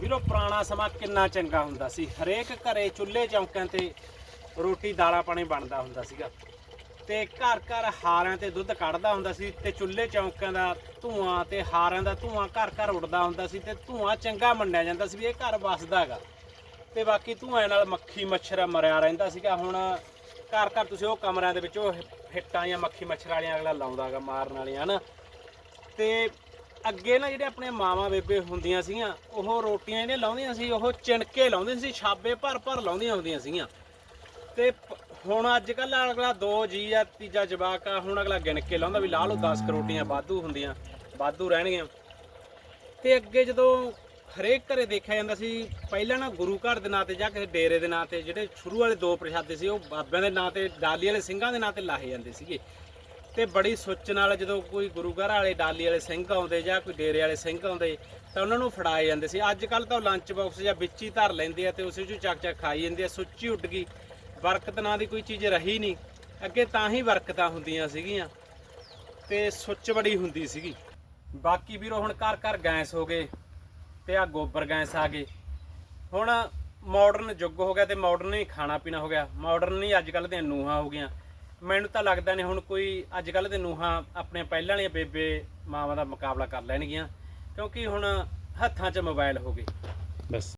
ਵੀਰੋ, ਪੁਰਾਣਾ ਸਮਾਂ ਕਿੰਨਾ ਚੰਗਾ ਹੁੰਦਾ ਸੀ। ਹਰੇਕ ਘਰੇ ਚੁੱਲ੍ਹੇ ਚੌਂਕਿਆਂ ਤੇ ਰੋਟੀ, ਦਾਲਾਂ ਪਾਣੀ ਬਣਦਾ ਹੁੰਦਾ ਸੀਗਾ। ਤੇ ਘਰ ਘਰ ਹਾਰਾਂ ਤੇ ਦੁੱਧ ਕੱਢਦਾ ਹੁੰਦਾ ਸੀ ਤੇ ਚੁੱਲ੍ਹੇ ਚੌਂਕਿਆਂ ਦਾ ਧੂਆਂ ਤੇ ਹਾਰਾਂ ਦਾ ਧੂਆਂ ਘਰ ਘਰ ਉੱਡਦਾ ਹੁੰਦਾ ਸੀ ਤੇ ਧੂਆਂ ਚੰਗਾ ਮੰਨਿਆ ਜਾਂਦਾ ਸੀ ਵੀ ਇਹ ਘਰ ਵਸਦਾ ਹੈਗਾ। ਤੇ ਬਾਕੀ ਧੂਆਂ ਨਾਲ ਮੱਖੀ ਮੱਛਰ ਮਰਿਆ ਰਹਿੰਦਾ ਸੀਗਾ। ਹੁਣ ਘਰ ਘਰ ਤੁਸੀਂ ਉਹ ਕਮਰਿਆਂ ਦੇ ਵਿੱਚ ਉਹ ਹਿੱਟਾਂ ਜਾਂ ਮੱਖੀ ਮੱਛਰ ਵਾਲੀਆਂ ਅਗਲਾ ਲਾਉਂਦਾਗਾ ਮਾਰਨ ਵਾਲੀਆਂ, ਹਨਾ? ਤੇ ਅੱਗੇ ਨਾ ਜਿਹੜੇ ਆਪਣੇ ਮਾਵਾਂ ਬੇਬੇ ਹੁੰਦੀਆਂ ਸੀਗੀਆਂ, ਉਹ ਰੋਟੀਆਂ ਜਿਹੜੀਆਂ ਲਾਉਂਦੀਆਂ ਸੀ, ਉਹ ਚਿਣਕੇ ਲਾਉਂਦੀਆਂ ਸੀ, ਛਾਬੇ ਭਰ ਭਰ ਲਾਉਂਦੀਆਂ ਹੁੰਦੀਆਂ ਸੀਗੀਆਂ। ਤੇ ਹੁਣ ਅੱਜ ਕੱਲ ਅਗਲਾ ਦੋ ਜੀ ਆ, ਤੀਜਾ ਜਵਾਕ ਆ, ਹੁਣ ਅਗਲਾ ਗਿਣ ਕੇ ਲਾਉਂਦਾ ਵੀ ਲਾ ਲਓ 10 ਕਰੋਟੀਆਂ ਵਾਧੂ ਹੁੰਦੀਆਂ, ਵਾਧੂ ਰਹਿਣਗੀਆਂ। ਤੇ ਅੱਗੇ ਜਦੋਂ ਹਰੇਕ ਘਰੇ ਦੇਖਿਆ ਜਾਂਦਾ ਸੀ, ਪਹਿਲਾਂ ਨਾ ਗੁਰੂ ਘਰ ਦੇ ਨਾਂ ਤੇ ਜਾਂ ਕਿਸੇ ਡੇਰੇ ਦੇ ਨਾਂ ਤੇ, ਜਿਹੜੇ ਸ਼ੁਰੂ ਵਾਲੇ ਦੋ ਪ੍ਰਸ਼ਾਦੇ ਸੀ, ਉਹ ਬਾਬਿਆਂ ਦੇ ਨਾਂ ਤੇ, ਡਾਲੀ ਵਾਲੇ ਸਿੰਘਾਂ ਦੇ ਨਾਂ ਤੇ ਲਾਹੇ ਜਾਂਦੇ ਸੀਗੇ। ਤੇ ਬੜੀ ਸੁੱਚ ਨਾਲ ਜਦੋਂ ਕੋਈ ਗੁਰੂ ਘਰ ਵਾਲੇ, ਡਾਲੀ ਵਾਲੇ ਸਿੰਘ ਆਉਂਦੇ ਜਾਂ ਕੋਈ ਡੇਰੇ ਵਾਲੇ ਸਿੰਘ ਆਉਂਦੇ, ਤਾਂ ਉਹਨਾਂ ਨੂੰ ਫੜਾਏ ਜਾਂਦੇ ਸੀ। ਅੱਜ ਕੱਲ ਤਾਂ ਲੰਚ ਬਾਕਸ ਜਾਂ ਵਿੱਚ ਹੀ ਧਰ ਲੈਂਦੇ ਆ ਤੇ ਉਸੇ ਚੋਂ ਚੱਕ ਚੱਕ ਖਾਈ ਜਾਂਦੇ ਆ। ਸੁੱਚੀ ਉੱਡ ਗਈ। ਬਰਕਤ ਨਾਂ ਦੀ ਕੋਈ ਚੀਜ਼ ਰਹੀ ਨਹੀਂ। ਅੱਗੇ ਤਾਂ ਹੀ ਬਰਕਤਾਂ ਹੁੰਦੀਆਂ ਸੀਗੀਆਂ ਤੇ ਸੁੱਚ ਬੜੀ ਹੁੰਦੀ ਸੀਗੀ। ਬਾਕੀ ਵੀਰੋ, ਹੁਣ ਘਰ ਘਰ ਗੈਸ ਹੋ ਗਏ ਤੇ ਆ ਗੋਬਰ ਗੈਸ ਆ ਗਏ ਹੁਣ ਮਾਡਰਨ ਯੁੱਗ ਹੋ ਗਿਆ ਤੇ ਮਾਡਰਨ ਹੀ ਖਾਣਾ ਪੀਣਾ ਹੋ ਗਿਆ। ਮਾਡਰਨ ਹੀ ਅੱਜ ਕੱਲ ਦੀਆਂ ਨੂਹਾਂ ਹੋ ਗਈਆਂ। ਮੈਨੂੰ ਤਾਂ ਲੱਗਦਾ ਨਹੀਂ ਹੁਣ ਕੋਈ ਅੱਜ ਕੱਲ ਦੇ ਨੂਹਾਂ ਆਪਣੇ ਪਹਿਲਾਂ ਵਾਲੀਆਂ ਬੇਬੇ ਮਾਵਾਂ ਦਾ ਮੁਕਾਬਲਾ ਕਰ ਲੈਣਗੀਆਂ, ਕਿਉਂਕਿ ਹੁਣ ਹੱਥਾਂ 'ਚ ਮੋਬਾਈਲ ਹੋ ਗਏ। ਬਸ।